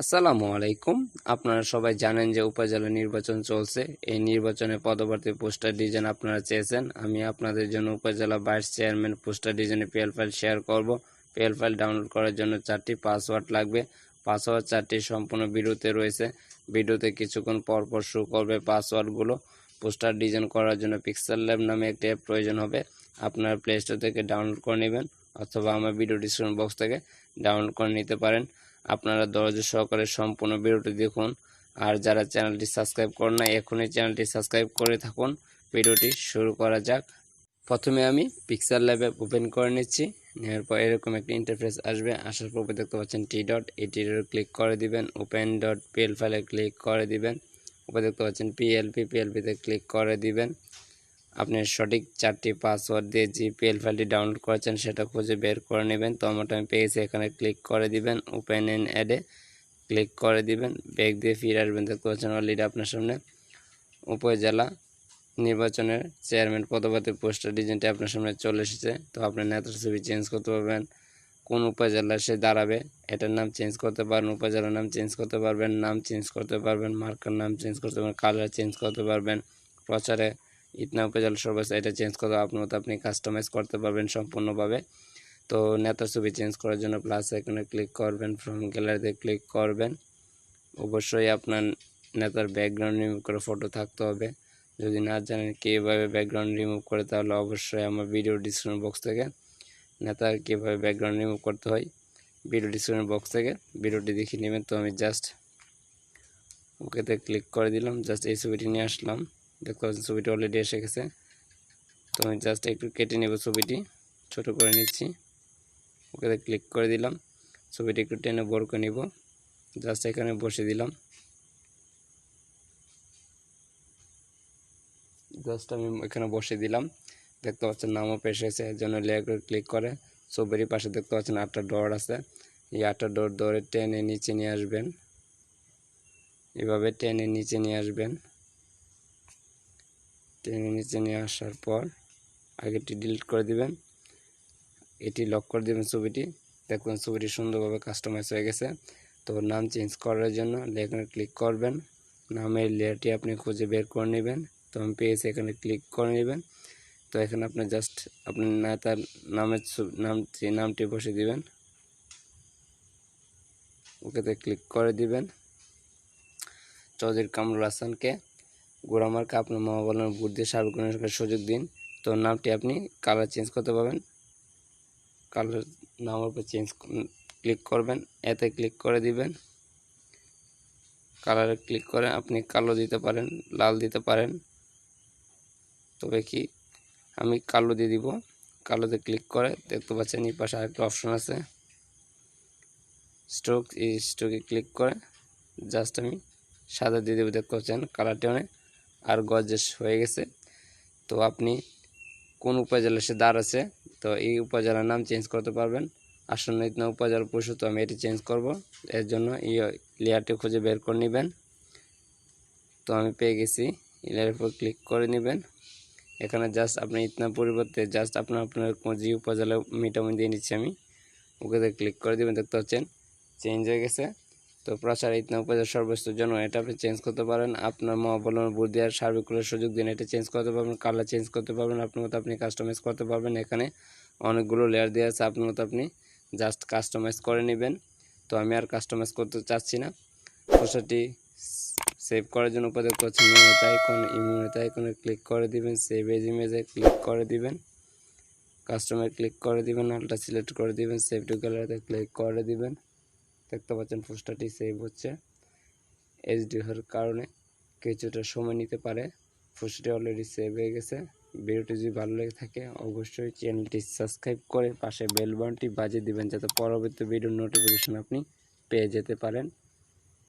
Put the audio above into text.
আসসালামু আলাইকুম। আপনারা সবাই জানেন যে উপজেলা নির্বাচন চলছে। এই নির্বাচনে পদপ্রার্থী পোস্টার ডিজাইন আপনারা চেয়েছেন। আমি আপনাদের জন্য উপজেলা ভাইস চেয়ারম্যান পোস্টার ডিজাইনে পিএল ফাইল শেয়ার করব। পিএল ফাইল ডাউনলোড করার জন্য চারটি পাসওয়ার্ড লাগবে। পাসওয়ার্ড চারটি সম্পূর্ণ ভিডিওতে রয়েছে। ভিডিওতে কিছুক্ষণ পর পর শো করবে পাসওয়ার্ডগুলো পোস্টার ডিজাইন করার জন্য পিক্সেল ল্যাব নামে একটি অ্যাপ প্রয়োজন হবে। আপনারা প্লে স্টোর থেকে ডাউনলোড করে নেবেন অথবা আমার ভিডিও ডিসক্রিপশন বক্স থেকে ডাউনলোড করে নিতে পারেন। আপনারা দরজা সহকারে সম্পূর্ণ ভিডিওটি দেখুন। আর যারা চ্যানেলটি সাবস্ক্রাইব করেন না এখনই চ্যানেলটি সাবস্ক্রাইব করে থাকুন। ভিডিওটি শুরু করা যাক। প্রথমে আমি পিক্সেল ল্যাবে ওপেন করে নিচ্ছি। নেওয়ার পর এরকম একটি ইন্টারফেস আসবে। আসার পর দেখতে পাচ্ছেন টি ডট ডট ক্লিক করে দিবেন। ওপেন ডট পিএল ফাইলে ক্লিক করে দিবেন। উপরে দেখতে পাচ্ছেন পিএলপি পিএলপিতে ক্লিক করে দিবেন। আপনি সঠিক চারটি পাসওয়ার্ড দিয়ে যে পিএল ফাইলটি ডাউনলোড করেছেন, সেটা খুঁজে বের করে নেবেন। তো আমি পেয়েছি এখানে ক্লিক করে দিবেন ওপেন এন অ্যাডে ক্লিক করে দিবেন ব্যাগ দিয়ে ফিরে আসবেন। দেখতে পাচ্ছেন অলরেডি আপনার সামনে উপজেলা নির্বাচনের চেয়ারম্যান পদপ্রার্থী পোস্টার ডিজাইনটি আপনার সামনে চলে এসেছে। তো আপনার নেতার ছবি চেঞ্জ করতে পারবেন, কোন উপজেলায় সে দাঁড়াবে, এটার নাম চেঞ্জ করতে পারবেন, উপজেলার নাম চেঞ্জ করতে পারবেন, নাম চেঞ্জ করতে পারবেন মার্কার নাম চেঞ্জ করতে পারবেন কালার চেঞ্জ করতে পারবেন, প্রচারে ইতনা উপজেলা সর্বোচ্চ এটা চেঞ্জ করে আপনার আপনি কাস্টমাইজ করতে পারবেন সম্পূর্ণভাবে। তো নেতার ছবি চেঞ্জ করার জন্য প্লাস এখানে ক্লিক করবেন ফ্রম গ্যালারিতে ক্লিক করবেন। অবশ্যই আপনার নেতার ব্যাকগ্রাউন্ড রিমুভ করে ফটো থাকতে হবে। যদি না জানেন কীভাবে ব্যাকগ্রাউন্ড রিমুভ করে, তাহলে অবশ্যই আমার ভিডিও ডিসক্রিপশন বক্স থেকে নেতার কীভাবে ব্যাকগ্রাউন্ড রিমুভ করতে হয় ভিডিও ডিসক্রিপশন বক্স থেকে ভিডিওটি দেখে নেবেন। তো আমি জাস্ট ওকেতে ক্লিক করে দিলাম জাস্ট এই ছবিটি নিয়ে আসলাম। দেখতে পাচ্ছেন ছবিটি অলরেডি এসে গেছে। তো আমি জাস্ট একটু কেটে নেব ছবিটি। ছোট করে নিচ্ছি। ওকেতে ক্লিক করে দিলাম। ছবিটি একটু টেনে বড় করে নিব। জাস্ট এখানে বসে দিলাম। জাস্ট আমি এখানে বসে দিলাম। দেখতে পাচ্ছেন নামও পেশ হয়েছে। এর জন্য লেয়ার ক্লিক করে। ছবির পাশে দেখতে পাচ্ছেন আটটা ডর আছে। এই আটটা ডোর ধরে টেনে নিচে নিয়ে আসবেন। এভাবে টেনে নিচে নিয়ে আসবেন। টেনে নিচে নিয়ে আসার পর আগেটি ডিলিট করে দিবেন। এটি লক করে দেবেন ছবিটি। দেখবেন ছবিটি সুন্দরভাবে কাস্টমাইজ হয়ে গেছে। তো নাম চেঞ্জ করার জন্য এখানে ক্লিক করবেন, নামের লেয়ারটি আপনি খুঁজে বের করে নেবেন। তো আমি পেয়েছি, এখানে ক্লিক করে নেবেন। তো এখানে আপনি জাস্ট আপনি না তার নামের নাম নামটি বসে দিবেন, ওকেতে ক্লিক করে দিবেন। চৌধুরী কামরুল হাসানকে। গোড়ামার্কে আপনার মা বলেন ভোট দিয়ে সার্বজনীন সুযোগ দিন। তো নামটি আপনি কালার চেঞ্জ করতে পারবেন। কালার নামের উপর চেঞ্জ ক্লিক করবেন, এতে ক্লিক করে দিবেন। কালারে ক্লিক করে আপনি কালো দিতে পারেন, লাল দিতে পারেন। তবে কি, আমি কালো দিয়ে দিব। কালোতে ক্লিক করে দেখতে পাচ্ছেন এই পাশে আরেকটা অপশন আছে। স্ট্রোক এই স্ট্রোকে ক্লিক করে জাস্ট আমি সাদা দিয়ে দেবো, দেখতে পাচ্ছেন কালারটি অনেক আর গজেস হয়ে গেছে। তো আপনি কোন উপজেলা সে দাঁড় আছে, তো এই উপজেলার নাম চেঞ্জ করতে পারবেন। আসন্ন ইতনা উপজেলা পরিষদ তো আমি এটি চেঞ্জ করব। এর জন্য এই লেয়ারটি খুঁজে বের করে নেবেন। তো আমি পেয়ে গেছি লেয়ারের উপর ক্লিক করে নেবেন। এখানে জাস্ট আপনি ইতনা পরিবর্তে জাস্ট আপনার আপনার যে উপজেলা মিটামি দিয়ে নিচ্ছি আমি, ওকে ক্লিক করে দেবেন। দেখতে পাচ্ছেন চেঞ্জ হয়ে গেছে। তো প্রচার ইতনা উপজেলা সর্বোচ্চ জন্য এটা আপনি চেঞ্জ করতে পারেন। আপনার মহাবলন বুদ্ধি আর সার্বিকুলের সুযোগ দিন, এটা চেঞ্জ করতে পারবেন কালার চেঞ্জ করতে পারবেন, আপনার মতো আপনি কাস্টমাইজ করতে পারবেন। এখানে অনেকগুলো লেয়ার দেওয়া আছে, আপনার মতো আপনি জাস্ট কাস্টমাইজ করে নেবেন। তো আমি আর কাস্টমাইজ করতে চাচ্ছি না। পোস্টারটি সেভ করার জন্য দেখতে পাচ্ছেন ইমেজ আইকন ইমেজ আইকনে ক্লিক করে দিবেন সেভ এজ ইমেজে ক্লিক করে দিবেন। কাস্টমার ক্লিক করে দিবেন আলটা সিলেক্ট করে দিবেন সেভ টু গ্যালারিতে ক্লিক করে দিবেন। দেখতে পাচ্ছেন পোস্টারটি সেভ হচ্ছে। এইচডি হওয়ার কারণে কিছুটা সময় নিতে পারে। পোস্টারটি অলরেডি সেভ হয়ে গেছে। ভিডিওটি যদি ভালো লেগে থাকে, অবশ্যই চ্যানেলটি সাবস্ক্রাইব করে পাশে বেল বাটনটি বাজিয়ে দিবেন, যাতে পরবর্তী ভিডিওর নোটিফিকেশন আপনি পেয়ে যেতে পারেন।